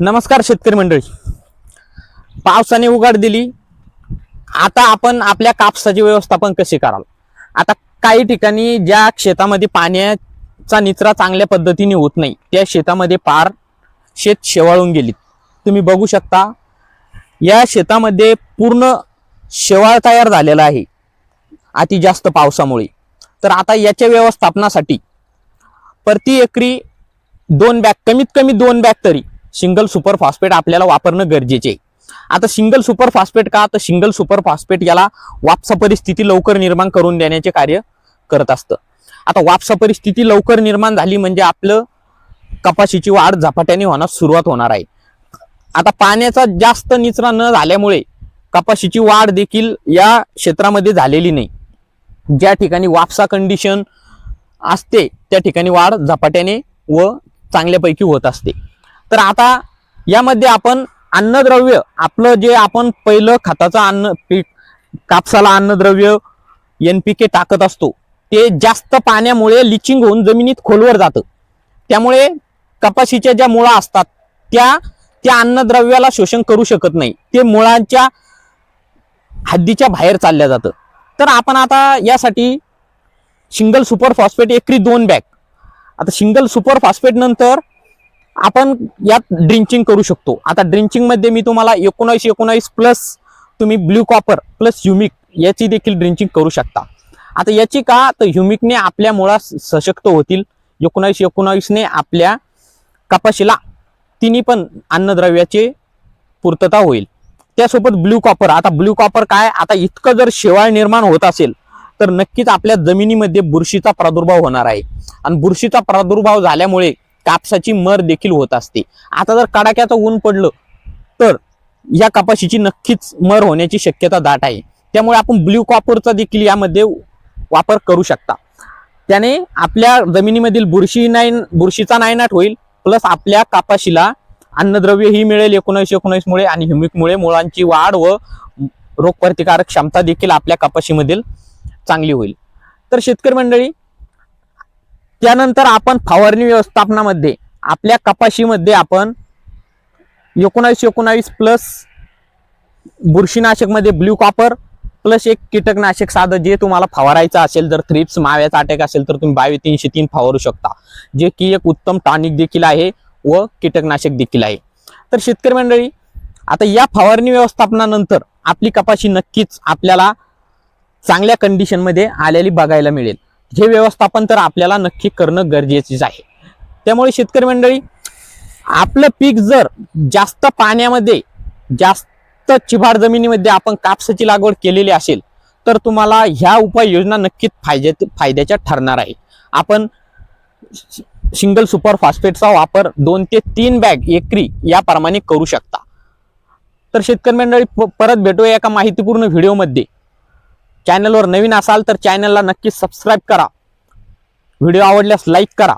नमस्कार शेतकरी मंडळी. पावसाने उघाड दिली. आता आपण आपल्या कापसाचे व्यवस्थापन कसे कराल? आता काही ठिकाणी ज्या शेतामध्ये पाण्याचा निचरा चांगल्या पद्धतीने होत नाही त्या शेतामध्ये पार शेत शेवाळून गेलीत तुम्ही बघू शकता या शेतामध्ये पूर्ण शेवाळ तयार झालेला आहे अति जास्त पावसामुळे. तर आता याच्या व्यवस्थापनासाठी प्रति एकरी दोन बॅग कमीत कमी दोन बॅग तरी सिंगल सुपर फॉस्फेट आपल्याला वापरणं गरजेचे आहे. आता सिंगल सुपर फॉस्फेट का? तर सिंगल सुपर फॉस्फेट याला वापसा परिस्थिती लवकर निर्माण करून देण्याचे कार्य करत असतं. आता वापसा परिस्थिती लवकर निर्माण झाली म्हणजे आपलं कपाशीची वाढ झपाट्याने होण्यास सुरुवात होणार आहे. आता पाण्याचा जास्त निचरा न झाल्यामुळे कपाशीची वाढ देखील या क्षेत्रामध्ये झालेली नाही. ज्या ठिकाणी वापसा कंडिशन असते त्या ठिकाणी वाढ झपाट्याने व चांगल्यापैकी होत असते. तर आता यामध्ये आपण अन्नद्रव्य आपलं जे आपण पहिलं खताचं अन्न पीक कापसाला अन्नद्रव्य एन पी के टाकत असतो ते जास्त पाण्यामुळे लिचिंग होऊन जमिनीत खोलवर जातं. त्यामुळे कपाशीच्या ज्या मुळा असतात त्या त्या अन्नद्रव्याला शोषण करू शकत नाही. ते मुळांच्या हद्दीच्या बाहेर चालल्या जातं. तर आपण आता यासाठी सिंगल सुपर फॉस्फेट एकरी दोन बॅग. आता सिंगल सुपर फॉस्फेट नंतर आपण यात ड्रिंचिंग करू शकतो. आता ड्रिंचिंगमध्ये मी तुम्हाला एकोणावीस एकोणावीस प्लस तुम्ही ब्ल्यू कॉपर प्लस ह्युमिक याची देखील ड्रिंचिंग करू शकता. आता याची का? तर ह्युमिकने आपल्या मुळा सशक्त होतील. एकोणावीस एकोणावीसने आपल्या कपाशीला तिन्ही पण अन्नद्रव्याचे पूर्तता होईल. त्यासोबत ब्ल्यू कॉपर आता ब्ल्यू कॉपर काय? आता इतकं जर शेवाळ निर्माण होत असेल तर नक्कीच आपल्या जमिनीमध्ये बुरशीचा प्रादुर्भाव होणार आहे. आणि बुरशीचा प्रादुर्भाव झाल्यामुळे कापसाची मर देखील होत असते. आता जर कडाक्याचं ऊन पडलं तर या कपाशीची नक्कीच मर होण्याची शक्यता दाट आहे. त्यामुळे आपण ब्ल्यू कॉपरचा देखील यामध्ये वापर करू शकता. त्याने आपल्या जमिनीमधील बुरशी नाही बुरशीचा नायनाट होईल प्लस आपल्या कापाशीला अन्नद्रव्य ही मिळेल एकोणीसशे एकोणीस मुळे आणि ह्युमिकमुळे मुळांची वाढ व रोगप्रतिकारक क्षमता देखील आपल्या कपाशीमधील चांगली होईल. तर शेतकरी मंडळी त्यानंतर आपण फवारणी व्यवस्थापनामध्ये आपल्या कपाशीमध्ये आपण एकोणावीस एकोणावीस प्लस बुरशीनाशकमध्ये ब्ल्यू कॉपर प्लस एक कीटकनाशक साधं जे तुम्हाला फवारायचं असेल जर थ्रिप्स माव्याचा अटॅक असेल तर तुम्ही बावीस तीनशे तीन फवारू शकता. जे की एक उत्तम टॉनिक देखील आहे व कीटकनाशक देखील आहे. तर शेतकरी मंडळी आता या फवारणी व्यवस्थापनानंतर आपली कपाशी नक्कीच आपल्याला चांगल्या कंडिशनमध्ये आलेली बघायला मिळेल. हे व्यवस्थापन तर आपल्याला नक्की करणं गरजेचेच आहे. त्यामुळे शेतकरी मंडळी आपलं पीक जर जास्त पाण्यामध्ये जास्त चिभाड जमिनीमध्ये आपण कापसाची लागवड केलेली असेल तर तुम्हाला ह्या उपाययोजना नक्कीच फायद्या फायद्याच्या ठरणार आहे. आपण सिंगल सुपर फॉस्फेटचा वापर दोन ते तीन बॅग एकरी याप्रमाणे करू शकता. तर शेतकरी मंडळी प- परत भेटूया एका माहितीपूर्ण व्हिडिओमध्ये चॅनलवर नवीन असाल तर चॅनलला नक्की सबस्क्राईब करा. व्हिडिओ आवडल्यास लाईक करा.